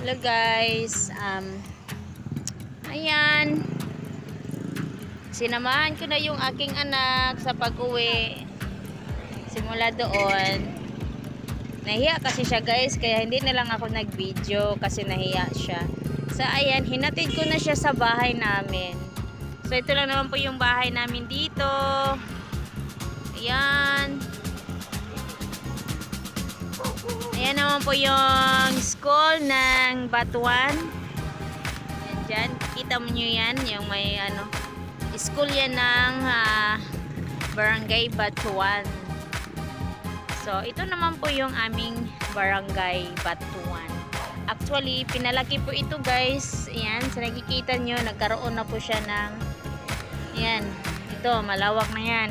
Hello guys. Um, ayan. Sinamahan ko na yung aking anak sa pag-uwi. Simula doon. Nahiya kasi siya guys. Kaya hindi na lang ako nag-video kasi nahiya siya. So ayan, hinatid ko na siya sa bahay namin. So ito lang naman po yung bahay namin dito. Ayan. Ayan naman po yung school ng Batuan. Ayan dyan. Kita mo nyo yan. Yung may ano. School yan ng ah, Barangay Batuan. So, ito naman po yung aming Barangay Batuan. Actually, pinalaki po ito guys. Ayan. Sa nakikita nyo, nagkaroon na po siya ng Ayan. Ito, malawak na yan.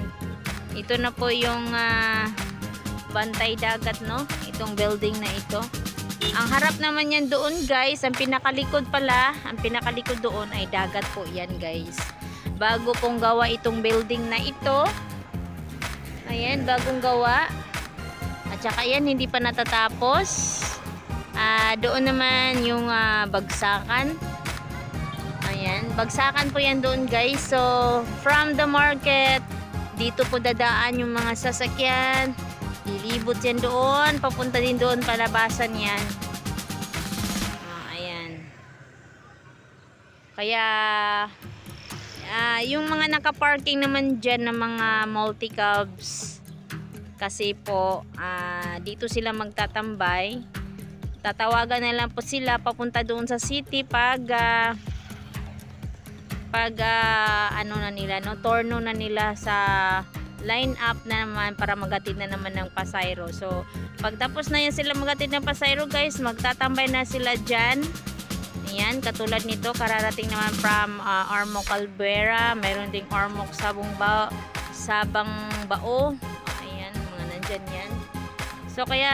Ito na po yung ah, bantay dagat no? Itong building na ito. Ang harap naman yan doon guys. Ang pinakalikod pala ang pinakalikod doon ay dagat po yan guys. Bago pong gawa itong building na ito. Ayan bagong gawa. At saka yan hindi pa natatapos. Ah, doon naman yung ah, bagsakan. Ayan bagsakan po yan doon guys. So from the market dito po dadaan yung mga sasakyan Lilibot yan doon. Papunta din doon palabasan yan. Ah, ayan. Kaya, ah, yung mga nakaparking naman dyan ng mga multi-cabs, kasi po, ah, dito sila magtatambay. Tatawagan na lang po sila papunta doon sa city pag ah, pag ah, ano na nila no torno na nila sa line up na naman para magatid na naman ng pasayro. So, pagtapos na yan sila magatid ng pasayro guys, magtatambay na sila dyan. Ayan, katulad nito, kararating naman from uh, Armo Calvera. Mayroon ding Armok Sabong ba Sabang Bao. Ayan, mga nandyan yan. So, kaya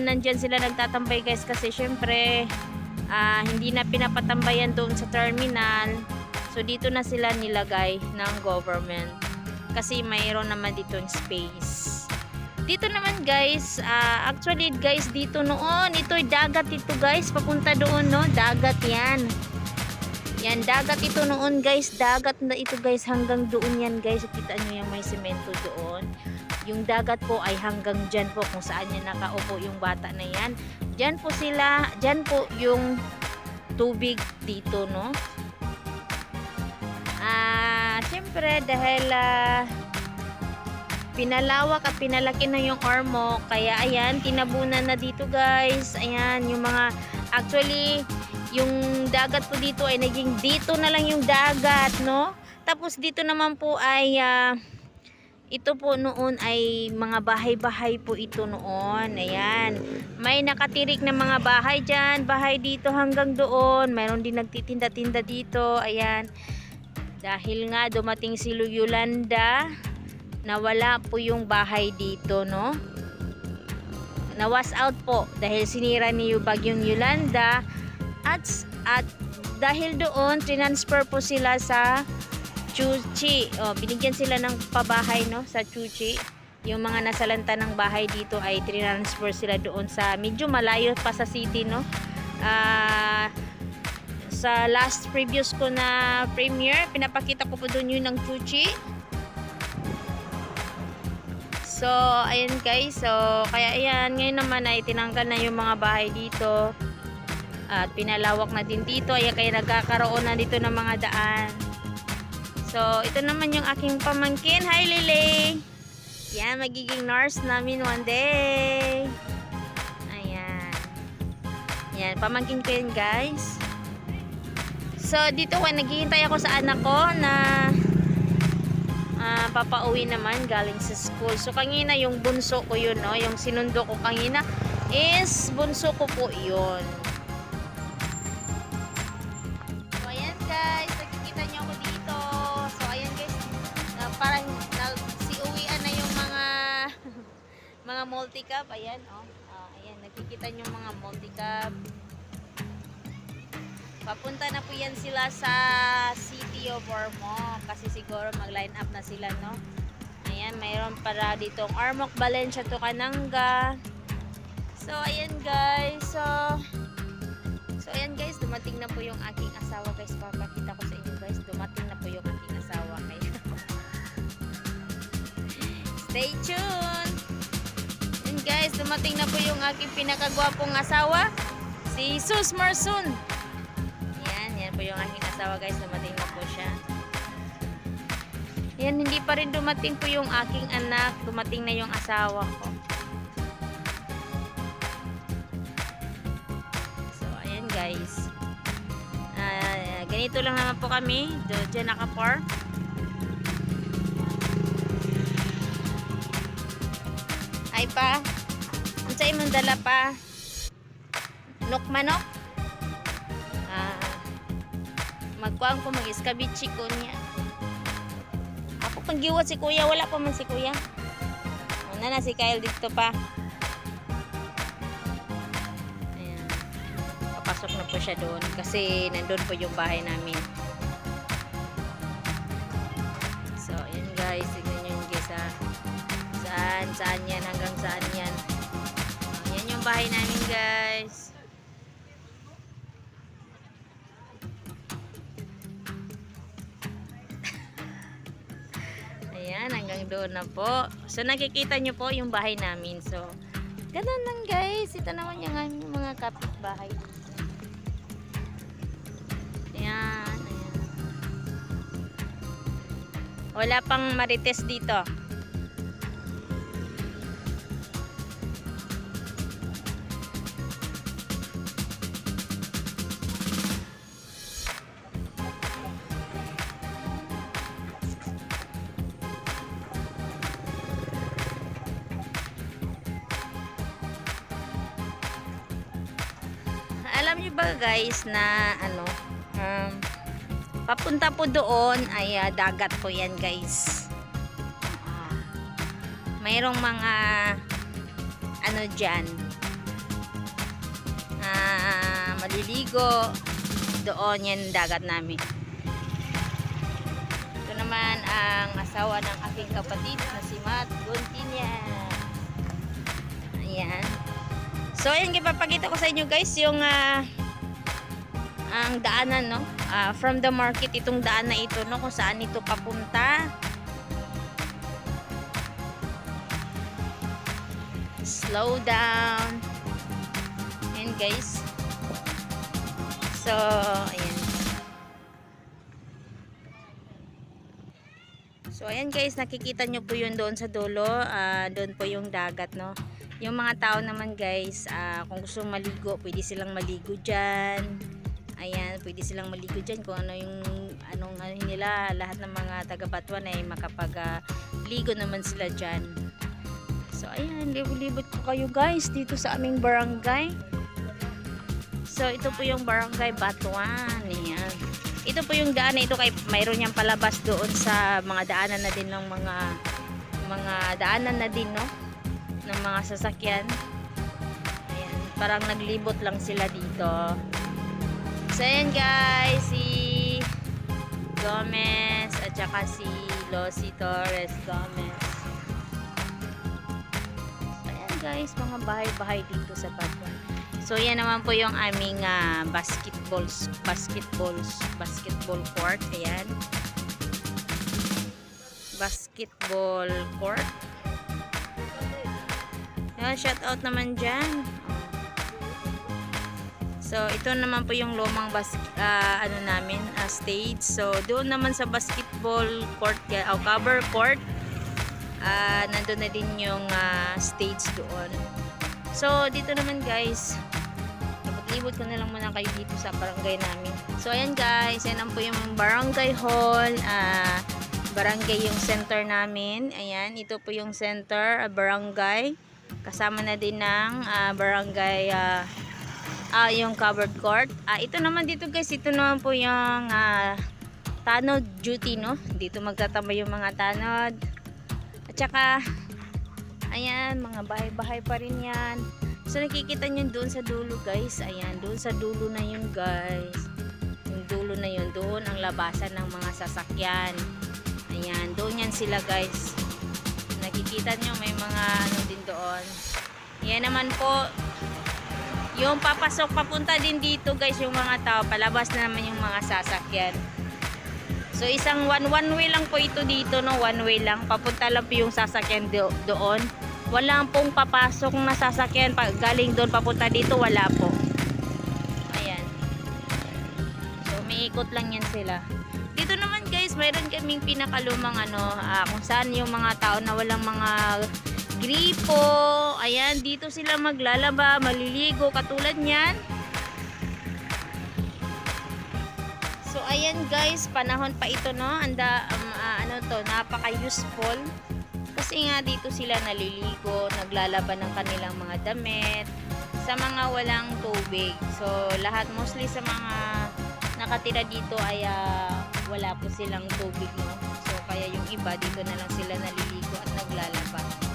nandyan sila nagtatambay guys kasi syempre, ah, hindi na pinapatambayan doon sa terminal. So, dito na sila nilagay ng government kasi mayroon naman dito space. Dito naman guys, ah, actually guys dito noon, ito dagat ito guys, papunta doon no, dagat yan. Yan, dagat ito noon guys, dagat na ito guys, hanggang doon yan guys, kita nyo yung may semento doon. Yung dagat po ay hanggang dyan po kung saan yan nakaupo yung bata na yan. Dyan po sila, dyan po yung tubig dito no. Siyempre dahil ah, pinalawak at pinalaki na yung armo, kaya ayan, tinabunan na dito guys. Ayan, yung mga actually yung dagat po dito ay naging dito na lang yung dagat, no? Tapos dito naman po ay ah, ito po noon ay mga bahay-bahay po ito noon. Ayan. May nakatirik na mga bahay dyan. Bahay dito hanggang doon. Mayroon din nagtitinda-tinda dito. Ayan. Dahil nga dumating si Yolanda, nawala po yung bahay dito, no? Nawas out po dahil sinira ni bagyong Yolanda at at dahil doon transfer po sila sa Chuchi. Oh, binigyan sila ng pabahay no sa Chuchi. Yung mga nasalanta ng bahay dito ay transfer sila doon sa medyo malayo pa sa city no. Ah sa last previous ko na premiere, pinapakita ko po doon yun ng Chuchi. So, ayan guys. So, kaya ayan, ngayon naman ay tinanggal na yung mga bahay dito. At pinalawak na din dito. Ayan, kaya nagkakaroon na dito ng mga daan. So, ito naman yung aking pamangkin. Hi, Lily! Yan, magiging nurse namin one day. Ayan. Yan, pamangkin ko yan, guys. So, dito ko, naghihintay ako sa anak ko na ah, papauwi naman galing sa school. So, kanina yung bunso ko yun, no? Yung sinundo ko kanina is bunso ko po yun. So, guys. Nakikita niyo ako dito. So, ayan guys. na parang si uwian na yung mga mga multi-cup. Ayan, oh. Ah, ayan, nakikita niyo mga multi-cup. Papunta na po yan sila sa City of Ormoc kasi siguro mag-line up na sila, no? Ayan, mayroon para ditong Ormoc, Valencia to Kananga. So, ayan guys. So, so ayan guys, dumating na po yung aking asawa guys. Papakita ko sa inyo guys, dumating na po yung aking asawa kaya. Stay tuned! Ayan guys, dumating na po yung aking pinakagwapong asawa, si Sus Marsun. Po yung aking asawa guys, dumating na po siya. Yan, hindi pa rin dumating po yung aking anak, dumating na yung asawa ko. So, ayan guys. Ah, ganito lang naman po kami. Do, dyan nakapark. Ay pa. Ang sa imong dala pa. Lokmanok. Magkuang ko mag-iskabichi ko niya. Ako pang giwat si kuya. Wala pa man si kuya. Ano na si Kyle dito pa. Ayan. Papasok na po siya doon kasi nandun po yung bahay namin. So, ayan guys. Tignan nyo yung guys ha. Saan, saan yan, hanggang saan yan. Ayan yung bahay namin guys. Ayan, hanggang doon na po. So, nakikita nyo po yung bahay namin. So, ganun lang guys. Ito naman yung aming mga kapitbahay. Ayan, ayan. Wala pang marites dito. Ba guys na ano, um, papunta po doon ay ah, dagat po yan guys. Ah, mayroong mga ano dyan ah, maliligo doon yan dagat namin. Ito naman ang asawa ng aking kapatid na si Matt Gontinya. Ayan. So, ayan, ipapakita ko sa inyo guys yung ah, ang daanan, no? Ah, from the market, itong daan na ito, no? Kung saan ito papunta. Slow down. Ayan, guys. So, ayan. So, ayan guys, nakikita nyo po yun doon sa dulo. Ah, doon po yung dagat, no? Yung mga tao naman guys, ah, kung gusto maligo, pwede silang maligo dyan. Ayan, pwede silang maligo dyan kung ano yung anong ano nila, lahat ng mga taga Batuan ay makapag-ligo naman sila dyan. So, ayan, libot-libot po kayo guys dito sa aming barangay. So, ito po yung barangay Batuan. Ayan. Ito po yung daan na ito kay mayroon niyang palabas doon sa mga daanan na din ng mga mga daanan na din, no? ng mga sasakyan. Ayan, parang naglibot lang sila dito. So, ayan guys, si Gomez at saka si Losi Torres Gomez. So, ayan guys, mga bahay-bahay dito sa Batuan. So, yan naman po yung aming ah, basketballs, basketballs, basketball court. Ayan. Basketball court. Ayan, shout out naman dyan. So, ito naman po yung lumang bas ah, ano namin, ah, stage. So, doon naman sa basketball court, o oh, cover court, ah, nandun na din yung ah, stage doon. So, dito naman guys, libot ko na lang muna kayo dito sa barangay namin. So, ayan guys, yan ang po yung barangay hall. Ah, barangay yung center namin. Ayan, ito po yung center, ah, barangay. Kasama na din ng ah, barangay ah, ah, yung covered court. Ah, ito naman dito guys, ito naman po yung ah, tanod duty, no? Dito magtatambay yung mga tanod. At saka, ayan, mga bahay-bahay pa rin yan. So, nakikita nyo doon sa dulo guys. Ayan, doon sa dulo na yun guys. Yung dulo na yun, doon ang labasan ng mga sasakyan. Ayan, doon yan sila guys. Nakikita nyo, may mga ano din doon. Yan naman po, Yung papasok papunta din dito guys yung mga tao. Palabas na naman yung mga sasakyan. So isang one one way lang po ito dito no, one way lang. Papunta lang po yung sasakyan do- doon. Wala pong papasok na sasakyan pag galing doon papunta dito, wala po. Ayan. So may ikot lang yan sila. Dito naman guys, mayroon kaming pinakalumang ano, ah, kung saan yung mga tao na walang mga gripo. Ayan, dito sila maglalaba, maliligo, katulad niyan. So ayan guys, panahon pa ito no. Anda um, ah, ano to, napaka-useful. Kasi nga dito sila naliligo, naglalaban ng kanilang mga damit sa mga walang tubig. So lahat mostly sa mga nakatira dito ay ah, wala po silang tubig no. So kaya yung iba dito na lang sila naliligo at naglalaba.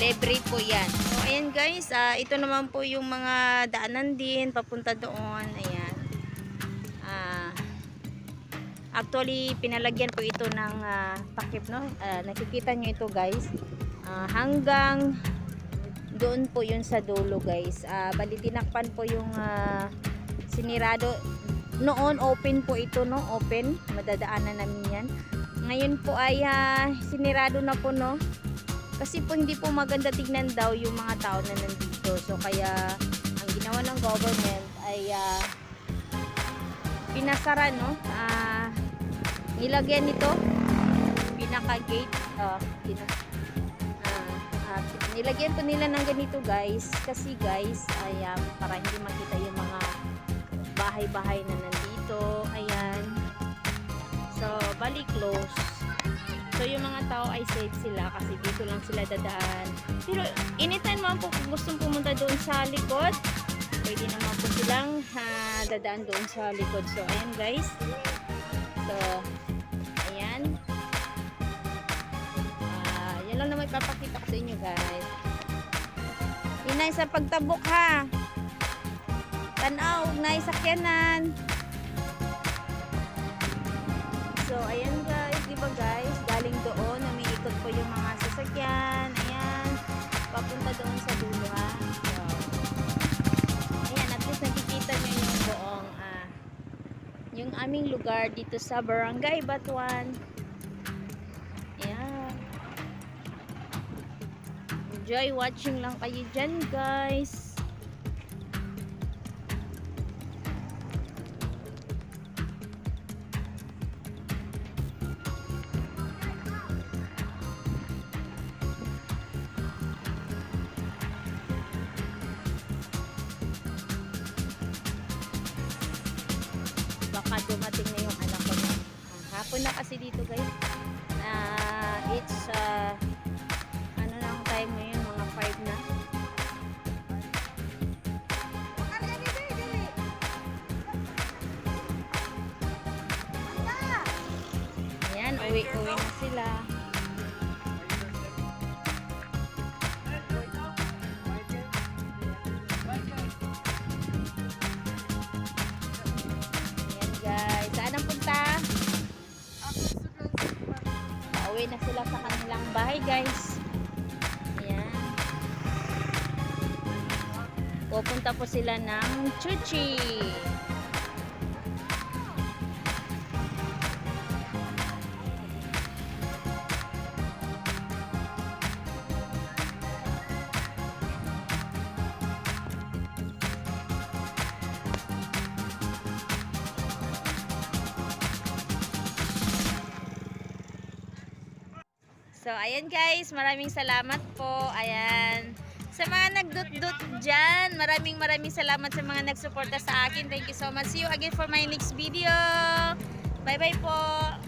Libre po yan. So ayan guys, ah, ito naman po yung mga daanan din papunta doon. Ayan. Ah, Actually, pinalagyan po ito ng ah, takip, no? Ah, nakikita nyo ito, guys. Ah, hanggang doon po yun sa dulo, guys. Ah, bali, tinakpan po yung ah, sinirado. Noon, open po ito, no? Open. Madadaanan namin yan. Ngayon po ay ah, sinirado na po, no? Kasi po hindi po maganda tignan daw yung mga tao na nandito. So, kaya ang ginawa ng government ay ah, pinasara no? Ah nilagyan nito pinaka gate ah pina, ah, ah, nilagyan po nila ng ganito guys. Kasi guys ay um, para hindi makita yung mga bahay-bahay na nandito. Ayan. So bali close so yung mga tao ay safe sila kasi dito lang sila dadaan pero anytime mo po kung gustong pumunta doon sa likod pwede naman po silang ah, dadaan doon sa likod. So, ayan guys. So, ayan. Ah, yan lang naman ipapakita ko sa inyo guys. Inay sa pagtabok ha. Tanaw, na sakyanan. So, ayan guys. Di ba guys? Galing doon, umiikot po yung mga sasakyan. Ayan. Papunta doon sa dulo ha. So, Ayan, at least nakikita nyo yung buong ah, yung aming lugar dito sa Barangay Batuan. Ayan. Enjoy watching lang kayo dyan, guys. Sila. Ayan guys, saan ang punta? Pauwi na sila sa kanilang bahay guys. Ayan. Pupunta po sila ng Chuchi. So, ayan guys, maraming salamat po. Ayan. Sa mga nagdut-dut dyan, maraming maraming salamat sa mga nagsuporta sa akin. Thank you so much. See you again for my next video. Bye-bye po.